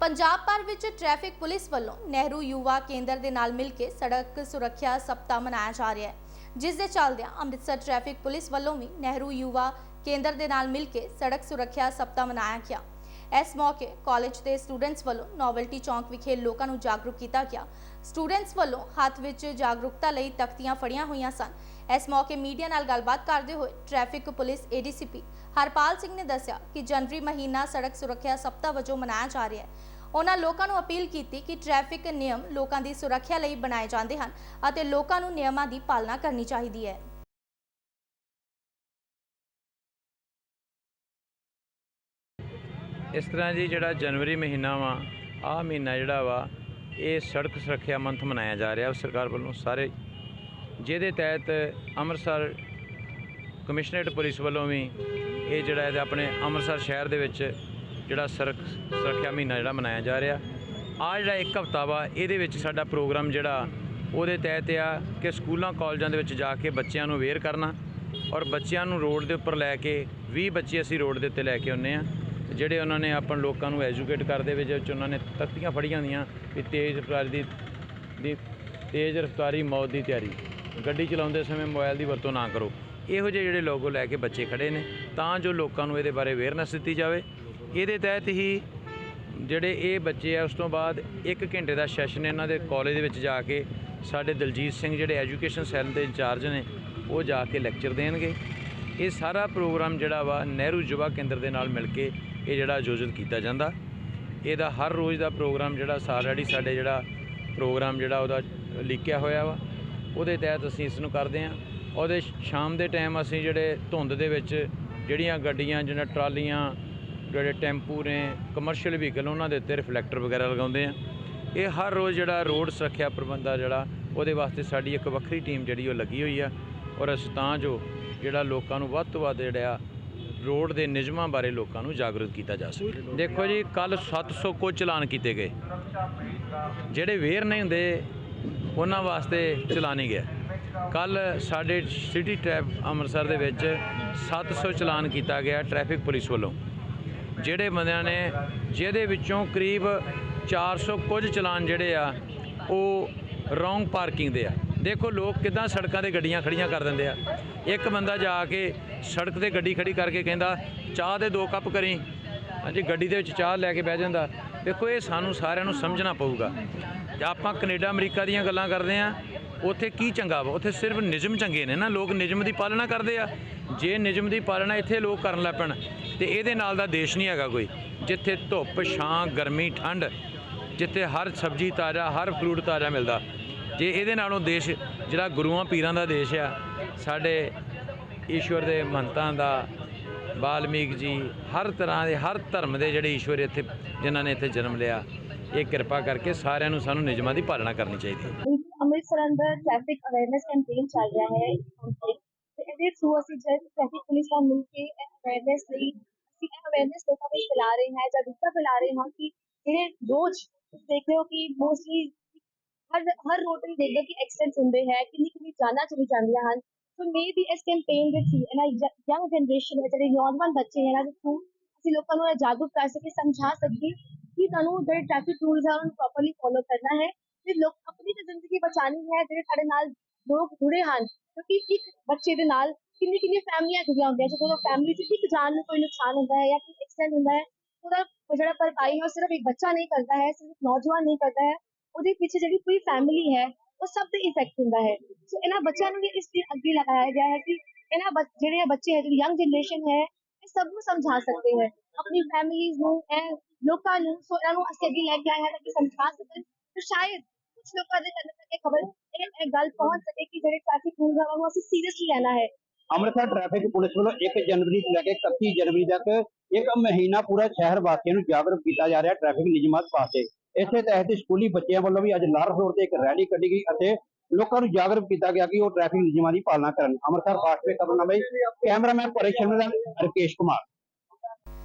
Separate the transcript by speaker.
Speaker 1: ਪੰਜਾਬ ਭਰ ਵਿੱਚ traffic police ਵੱਲੋਂ ਨਹਿਰੂ ਯੁਵਾ ਕੇਂਦਰ ਦੇ ਨਾਲ ਮਿਲ ਕੇ ਸੜਕ ਸੁਰੱਖਿਆ ਸਪਤਾਹ ਮਨਾਇਆ ਜਾ ਰਿਹਾ ਹੈ। ਜਿਸ ਦੇ ਚੱਲਦਿਆਂ ਅੰਮ੍ਰਿਤਸਰ ਟ੍ਰੈਫਿਕ ਪੁਲਿਸ ਵੱਲੋਂ ਵੀ ਨਹਿਰੂ ਯੁਵਾ ਕੇਂਦਰ ਦੇ ਨਾਲ ਮਿਲ ਕੇ ਸੜਕ ਸੁਰੱਖਿਆ ਸਪਤਾਹ ਮਨਾਇਆ ਗਿਆ। ਇਸ ਮੌਕੇ ਕਾਲਜ ਦੇ ਸਟੂਡੈਂਟਸ ਵੱਲੋਂ ਨੋਵਲਟੀ ਚੌਂਕ ਵਿਖੇ ਲੋਕਾਂ ਨੂੰ ਜਾਗਰੂਕ ਕੀਤਾ ਗਿਆ। ਸਟੂਡੈਂਟਸ ਵੱਲੋਂ ਹੱਥ ਵਿੱਚ ਜਾਗਰੂਕਤਾ ਲਈ ਤਖਤੀਆਂ ਫੜੀਆਂ ਹੋਈਆਂ ਸਨ। ਇਸ ਮੌਕੇ ਮੀਡੀਆ ਨਾਲ ਗੱਲਬਾਤ ਕਰਦੇ ਹੋਏ traffic police ADCP Harpal Singh ਨੇ ਦੱਸਿਆ ਕਿ ਜਨਵਰੀ ਮਹੀਨਾ ਸੜਕ ਸੁਰੱਖਿਆ ਸਪਤਾਹ ਵਜੋਂ ਮਨਾਇਆ ਜਾ ਰਿਹਾ ਹੈ। ਉਹਨਾਂ ਲੋਕਾਂ ਨੂੰ ਅਪੀਲ ਕੀਤੀ ਕਿ ਟ੍ਰੈਫਿਕ ਨਿਯਮ ਲੋਕਾਂ ਦੀ ਸੁਰੱਖਿਆ ਲਈ ਬਣਾਏ ਜਾਂਦੇ ਹਨ ਅਤੇ ਲੋਕਾਂ ਨੂੰ ਨਿਯਮਾਂ ਦੀ ਪਾਲਣਾ ਕਰਨੀ ਚਾਹੀਦੀ ਹੈ।
Speaker 2: ਇਸ ਤਰ੍ਹਾਂ ਜੀ ਜਿਹੜਾ ਜਨਵਰੀ ਮਹੀਨਾ ਵਾ, ਆਹ ਮਹੀਨਾ ਜਿਹੜਾ ਵਾ, ਇਹ ਸੜਕ ਸੁਰੱਖਿਆ ਮੰਥ ਮਨਾਇਆ ਜਾ ਰਿਹਾ ਸਰਕਾਰ ਵੱਲੋਂ ਸਾਰੇ, ਜਿਹਦੇ ਤਹਿਤ ਅੰਮ੍ਰਿਤਸਰ ਕਮਿਸ਼ਨਰੇਟ ਪੁਲਿਸ ਵੱਲੋਂ ਵੀ ਇਹ ਜਿਹੜਾ ਹੈ ਆਪਣੇ ਅੰਮ੍ਰਿਤਸਰ ਸ਼ਹਿਰ ਦੇ ਵਿੱਚ ਜਿਹੜਾ ਸੜਕ ਸੁਰੱਖਿਆ ਮਹੀਨਾ ਜਿਹੜਾ ਮਨਾਇਆ ਜਾ ਰਿਹਾ। ਆ ਜਿਹੜਾ ਇੱਕ ਹਫਤਾ ਵਾ, ਇਹਦੇ ਵਿੱਚ ਸਾਡਾ ਪ੍ਰੋਗਰਾਮ ਜਿਹੜਾ, ਉਹਦੇ ਤਹਿਤ ਆ ਕਿ ਸਕੂਲਾਂ, ਕਾਲਜਾਂ ਦੇ ਵਿੱਚ ਜਾ ਕੇ ਬੱਚਿਆਂ ਨੂੰ ਅਵੇਅਰ ਕਰਨਾ ਔਰ ਬੱਚਿਆਂ ਨੂੰ ਰੋਡ ਦੇ ਉੱਪਰ ਲੈ ਕੇ 20 ਬੱਚੇ ਅਸੀਂ ਰੋਡ ਦੇ ਉੱਤੇ ਲੈ ਕੇ ਆਉਂਦੇ ਆ ਜਿਹੜੇ ਉਹਨਾਂ ਨੇ ਆਪਾਂ ਲੋਕਾਂ ਨੂੰ ਐਜੂਕੇਟ ਕਰਦੇ ਵਿੱਚ ਉਹਨਾਂ ਨੇ ਤਖਤੀਆਂ ਫੜੀਆਂ ਹੁੰਦੀਆਂ ਵੀ ਤੇਜ਼ ਰਫ਼ਤਾਰੀ ਦੀ ਦੀ ਤੇਜ਼ ਰਫ਼ਤਾਰੀ ਮੌਤ ਦੀ ਤਿਆਰੀ, ਗੱਡੀ ਚਲਾਉਂਦੇ ਸਮੇਂ ਮੋਬਾਈਲ ਦੀ ਵਰਤੋਂ ਨਾ ਕਰੋ। ਇਹੋ ਜਿਹੇ ਜਿਹੜੇ ਲੋਗੋ ਲੈ ਕੇ ਬੱਚੇ ਖੜੇ ਨੇ, ਤਾਂ ਜੋ ਲੋਕਾਂ ਨੂੰ ਇਹਦੇ ਬਾਰੇ ਅਵੇਅਰਨੈਸ ਦਿੱਤੀ ਜਾਵੇ। ਇਹਦੇ ਤਹਿਤ ਹੀ ਜਿਹੜੇ ਇਹ ਬੱਚੇ ਆ, ਉਸ ਤੋਂ ਬਾਅਦ 1 ਘੰਟੇ ਦਾ ਸੈਸ਼ਨ ਇਹਨਾਂ ਦੇ ਕਾਲਜ ਦੇ ਵਿੱਚ ਜਾ ਕੇ ਸਾਡੇ ਦਲਜੀਤ ਸਿੰਘ ਜਿਹੜੇ ਐਜੂਕੇਸ਼ਨ ਸੈੱਲ ਦੇ ਇੰਚਾਰਜ ਨੇ, ਉਹ ਜਾ ਕੇ ਲੈਕਚਰ ਦੇਣਗੇ। ਇਹ ਸਾਰਾ ਪ੍ਰੋਗਰਾਮ ਜਿਹੜਾ ਵਾ ਨਹਿਰੂ ਯੁਵਾ ਕੇਂਦਰ ਦੇ ਨਾਲ ਮਿਲ ਕੇ ਇਹ ਜਿਹੜਾ ਆਯੋਜਿਤ ਕੀਤਾ ਜਾਂਦਾ। ਇਹਦਾ ਹਰ ਰੋਜ਼ ਦਾ ਪ੍ਰੋਗਰਾਮ ਜਿਹੜਾ ਆਲਰੇਡੀ ਸਾਡੇ ਜਿਹੜਾ ਪ੍ਰੋਗਰਾਮ ਜਿਹੜਾ ਉਹਦਾ ਲਿਖਿਆ ਹੋਇਆ ਵਾ। ਉਹਦੇ ਤਹਿਤ ਅਸੀਂ ਇਸ ਨੂੰ ਕਰਦੇ ਹਾਂ। ਉਹਦੇ ਸ਼ਾਮ ਦੇ ਟਾਈਮ ਅਸੀਂ ਜਿਹੜੇ ਧੁੰਦ ਦੇ ਵਿੱਚ ਜਿਹੜੀਆਂ ਗੱਡੀਆਂ ਜਿਹਨਾਂ ਟਰਾਲੀਆਂ, ਜਿਹੜੇ ਟੈਂਪੂ ਨੇ ਕਮਰਸ਼ੀਅਲ ਵਹੀਕਲ ਉਹਨਾਂ ਦੇ ਉੱਤੇ ਰਿਫਲੈਕਟਰ ਵਗੈਰਾ ਲਗਾਉਂਦੇ ਆ ਇਹ ਹਰ ਰੋਜ਼ ਜਿਹੜਾ ਰੋਡ ਸੁਰੱਖਿਆ ਪ੍ਰਬੰਧ ਆ ਜਿਹੜਾ, ਉਹਦੇ ਵਾਸਤੇ ਸਾਡੀ ਇੱਕ ਵੱਖਰੀ ਟੀਮ ਜਿਹੜੀ ਉਹ ਲੱਗੀ ਹੋਈ ਆ। ਔਰ ਅਸੀਂ ਤਾਂ ਜੋ ਜਿਹੜਾ ਲੋਕਾਂ ਨੂੰ ਵੱਧ ਤੋਂ ਵੱਧ ਜਿਹੜਾ ਰੋਡ ਦੇ ਨਿਯਮਾਂ ਬਾਰੇ ਲੋਕਾਂ ਨੂੰ ਜਾਗਰੂਕ ਕੀਤਾ ਜਾ ਸਕੇ। ਦੇਖੋ ਜੀ ਕੱਲ 700 ਕੁ ਚਲਾਨ ਕੀਤੇ ਗਏ। ਜਿਹੜੇ ਵੇਅਰ ਨਹੀਂ ਹੁੰਦੇ, ਉਹਨਾਂ ਵਾਸਤੇ ਚਲਾਨੀ ਗਿਆ। ਕੱਲ ਸਾਡੇ ਸਿਟੀ ਟ੍ਰੈਫ ਅੰਮ੍ਰਿਤਸਰ ਦੇ ਵਿੱਚ 700 ਚਲਾਨ ਕੀਤਾ ਗਿਆ ਟ੍ਰੈਫਿਕ ਪੁਲਿਸ ਵੱਲੋਂ। ਜਿਹੜੇ ਬੰਦਿਆਂ ਨੇ, ਜਿਹਦੇ ਵਿੱਚੋਂ ਕਰੀਬ 400 ਕੁਝ ਚਲਾਨ ਜਿਹੜੇ ਆ, ਉਹ ਰੋਂਗ ਪਾਰਕਿੰਗ ਦੇ ਆ। ਦੇਖੋ ਲੋਕ ਕਿਦਾਂ ਸੜਕਾਂ ਤੇ ਗੱਡੀਆਂ ਖੜੀਆਂ ਕਰ ਦਿੰਦੇ ਆ। ਇੱਕ ਬੰਦਾ ਜਾ ਕੇ ਸੜਕ ਤੇ ਗੱਡੀ ਖੜੀ ਕਰਕੇ ਕਹਿੰਦਾ, ਚਾਹ ਦੇ ਦੋ ਕੱਪ ਕਰੀ। ਹਾਂਜੀ, ਗੱਡੀ ਦੇ ਵਿੱਚ ਚਾਹ ਲੈ ਕੇ ਬਹਿ ਜਾਂਦਾ। ਦੇਖੋ, ਇਹ ਸਾਨੂੰ ਸਾਰਿਆਂ ਨੂੰ ਸਮਝਣਾ ਪਊਗਾ। ਜੇ ਆਪਾਂ ਕੈਨੇਡਾ, ਅਮਰੀਕਾ ਦੀਆਂ ਗੱਲਾਂ ਕਰਦੇ ਆ, ਉੱਥੇ ਕੀ ਚੰਗਾ ਵਾ? ਉੱਥੇ ਸਿਰਫ ਨਿਯਮ ਚੰਗੇ ਨੇ ਨਾ। ਲੋਕ ਨਿਯਮ ਦੀ ਪਾਲਣਾ ਕਰਦੇ ਆ। ਜੇ ਨਿਯਮ ਦੀ ਪਾਲਣਾ ਇੱਥੇ ਲੋਕ ਕਰਨ ਲੱਗ ਪੈਣ, ਤੇ ਇਹਦੇ ਨਾਲ ਦਾ ਦੇਸ਼ ਨਹੀਂ ਹੈਗਾ ਕੋਈ। ਜਿੱਥੇ ਧੁੱਪ, ਛਾਂ, ਗਰਮੀ, ਠੰਡ, ਜਿੱਥੇ ਹਰ ਸਬਜ਼ੀ ਤਾਜ਼ਾ, ਹਰ ਫਰੂਟ ਤਾਜ਼ਾ ਮਿਲਦਾ। ਜੇ ਇਹਦੇ ਨਾਲੋਂ ਦੇਸ਼ ਜਿਹੜਾ ਗੁਰੂਆਂ ਪੀਰਾਂ ਦਾ ਦੇਸ਼ ਆ, ਸਾਡੇ ਈਸ਼ਵਰ ਦੇ ਮੰਤਾਂ ਦਾ ਬਾਲਮੀਕ ਜੀ, ਹਰ ਤਰ੍ਹਾਂ ਦੇ, ਹਰ ਧਰਮ ਦੇ ਜਿਹੜੇ ਈਸ਼ਵਰ ਇੱਥੇ, ਜਿਨ੍ਹਾਂ ਨੇ ਇੱਥੇ ਜਨਮ ਲਿਆ, ਇਹ ਕਿਰਪਾ ਕਰਕੇ ਸਾਰਿਆਂ ਨੂੰ ਸਾਨੂੰ ਨਿਯਮਾਂ ਦੀ ਪਾਲਣਾ ਕਰਨੀ ਚਾਹੀਦੀ ਹੈ।
Speaker 3: ਅੰਮ੍ਰਿਤਸਰ ਅੰਦਰ ਟ੍ਰੈਫਿਕ ਅਵੇਅਰਨੈਸ ਕੈਂਪੇਨ ਚੱਲ ਰਿਹਾ ਹੈ ਤੇ। ਇਹਦੇ ਥਰੂ ਅਸੀਂ ਜਦ ਟ੍ਰੈਫਿਕ ਪੁਲਿਸ ਨਾਲ ਮਿਲ ਕੇ ਅਵੇਅਰਨੈਸ ਲਈ, ਅਸੀਂ ਅਵੇਅਰਨੈਸ ਲੋਕਾਂ ਵਿੱਚ ਫੈਲਾ ਰਹੇ ਹਾਂ ਜਾਗਰੂਕਤਾ ਫੈਲਾ ਰਹੇ ਹਾਂ ਕਿ ਜਿਹੜੇ ਰੋਜ਼ ਤੁਸੀਂ ਦੇਖ ਰਹੇ ਹੋ ਕਿ ਮੋਸਟਲੀ ਹਰ ਹਰ ਰੋਡ ਤੇ ਦੇਖਦੇ ਕਿ ਐਕਸੀਡੈਂਟ ਹੁੰਦੇ ਹੈ, ਕਿੰਨੀ ਕਿੰਨੀ ਜਾਨਾਂ ਚਲੀ ਜਾਂਦੀਆਂ ਹਨ। ਸੋ ਮੇ ਵੀ ਇਸ ਕੈਂਪੇਨ ਦੇ ਥਰੂ ਇਹਨਾਂ ਯੰਗ ਜਨਰੇਸ਼ਨ ਹੈ, ਜਿਹੜੇ ਨੌਜਵਾਨ ਬੱਚੇ ਹੈ ਦੇ ਥਰੂ ਅਸੀਂ ਲੋਕਾਂ ਨੂੰ ਜਾਗਰੂਕ ਕਰ ਸਕੇ ਸਮਝਾ ਸਕੀਏ ਕਿ ਤੁਹਾਨੂੰ ਜਿਹੜੇ ਟ੍ਰੈਫਿਕ ਰੂਲਸ ਹੈ, ਉਹਨਾਂ ਪ੍ਰੋਪਰਲੀ ਫੋਲੋ ਕਰਨਾ ਹੈ। ਤੇ ਲੋਕ ਆਪਣੀ ਤਾਂ ਜ਼ਿੰਦਗੀ ਬਚਾਣੀ ਹੈ, ਜਿਹੜੇ ਸਾਡੇ ਨਾਲ ਲੋਕ ਜੁੜੇ ਹਨ। ਕਿਉਂਕਿ ਇੱਕ ਬੱਚੇ ਦੇ ਨਾਲ ਕਿੰਨੀ ਕਿੰਨੀ ਫੈਮਲੀਆਂ ਜੁੜੀਆਂ ਹੁੰਦੀਆਂ ਜਦੋਂ ਫੈਮਲੀ 'ਚ ਇੱਕ ਜਾਨ ਨੂੰ ਕੋਈ ਨੁਕਸਾਨ ਹੁੰਦਾ ਹੈ ਜਾਂ ਕੋਈ ਐਕਸੀਡੈਂਟ ਹੁੰਦਾ ਹੈ, ਉਹਦਾ ਜਿਹੜਾ ਭਰਪਾਈ ਹੈ, ਉਹ ਸਿਰਫ ਇੱਕ ਬੱਚਾ ਨਹੀਂ ਕਰਦਾ ਹੈ, ਸਿਰਫ ਨੌਜਵਾਨ ਨਹੀਂ ਕਰਦਾ ਹੈ। ਉਹਦੇ ਪਿੱਛੇ ਜਿਹੜੀ ਪੂਰੀ ਫੈਮਿਲੀ ਹੈ, ਉਹ ਸਭ ਤੇ ਇਫੈਕਟ ਹੁੰਦਾ ਹੈ। ਸੋ ਇਹਨਾਂ ਬੱਚਿਆਂ ਨੂੰ ਵੀ ਇਸ ਲਈ ਅੱਗੇ ਲਗਾਇਆ ਗਿਆ ਹੈ ਕਿ ਇਹਨਾਂ ਬੱਚ- ਜਿਹੜੇ ਬੱਚੇ ਹੈ, ਜਿਹੜੀ ਯੰਗ ਜਨਰੇਸ਼ਨ ਹੈ, ਇਹ ਸਭ ਨੂੰ ਸਮਝਾ ਸਕਦੇ ਹੈ। ਆਪਣੀ ਫੈਮਿਲੀਜ਼ ਨੂੰ ਇਹ ਲੋਕਾਂ ਨੂੰ ਸੋ ਇਹਨਾਂ ਨੂੰ ਅਸੀਂ ਅੱਗੇ ਲੈ ਕੇ ਆਏ ਹਾਂ ਤਾਂ ਕਿ ਸਮਝਾ ਸਕਣ। ਤੇ ਸ਼ਾਇਦ ਕੁਝ ਲੋਕਾਂ ਦੇ ਕੰਨ ਤੱਕ ਇਹ ਖਬਰ, ਇਹ ਇਹ ਗੱਲ ਪਹੁੰਚ ਸਕੇ ਕਿ ਜਿਹੜੇ ਟ੍ਰੈਫਿਕ ਰੂਲਸ ਆ ਉਹਨੂੰ ਅਸੀਂ ਸੀਰੀਅਸਲੀ ਲੈਣਾ ਹੈ।
Speaker 4: ਅੰਮ੍ਰਿਤਸਰ ਟ੍ਰੈਫਿਕ ਪੁਲਿਸ ਵੱਲੋਂ 1 ਜਨਵਰੀ ਤੋਂ ਲੈ ਕੇ 31 ਜਨਵਰੀ ਤੱਕ ਇੱਕ ਮਹੀਨਾ ਪੂਰਾ ਸ਼ਹਿਰ ਵਾਸੀਆਂ ਨੂੰ ਜਾਗਰੂਕ ਕੀਤਾ ਜਾ ਰਿਹਾ ਟ੍ਰੈਫਿਕ ਨਿਯਮਾਂ ਵਾਸਤੇ ਇਸੇ ਤਹਿਤ ਸਕੂਲੀ ਬੱਚਿਆਂ ਵੱਲੋਂ ਵੀ ਅੱਜ ਲਾਰ ਰੋਡ ਤੇ ਇੱਕ ਰੈਲੀ ਕੱਢੀ ਗਈ ਅਤੇ ਲੋਕਾਂ ਨੂੰ ਜਾਗਰੂਕ ਕੀਤਾ ਗਿਆ ਕਿ ਉਹ ਟ੍ਰੈਫਿਕ ਨਿਯਮਾਂ ਦੀ ਪਾਲਣਾ ਕਰਨ। ਅੰਮ੍ਰਿਤਸਰ ਫਾਸਟਵੇ ਖਬਰਨਾਮੇ ਕੈਮਰਾਮੈਨ ਪਰੇਸ਼ ਸ਼ਰਮਾ ਰਕੇਸ਼ ਕੁਮਾਰ।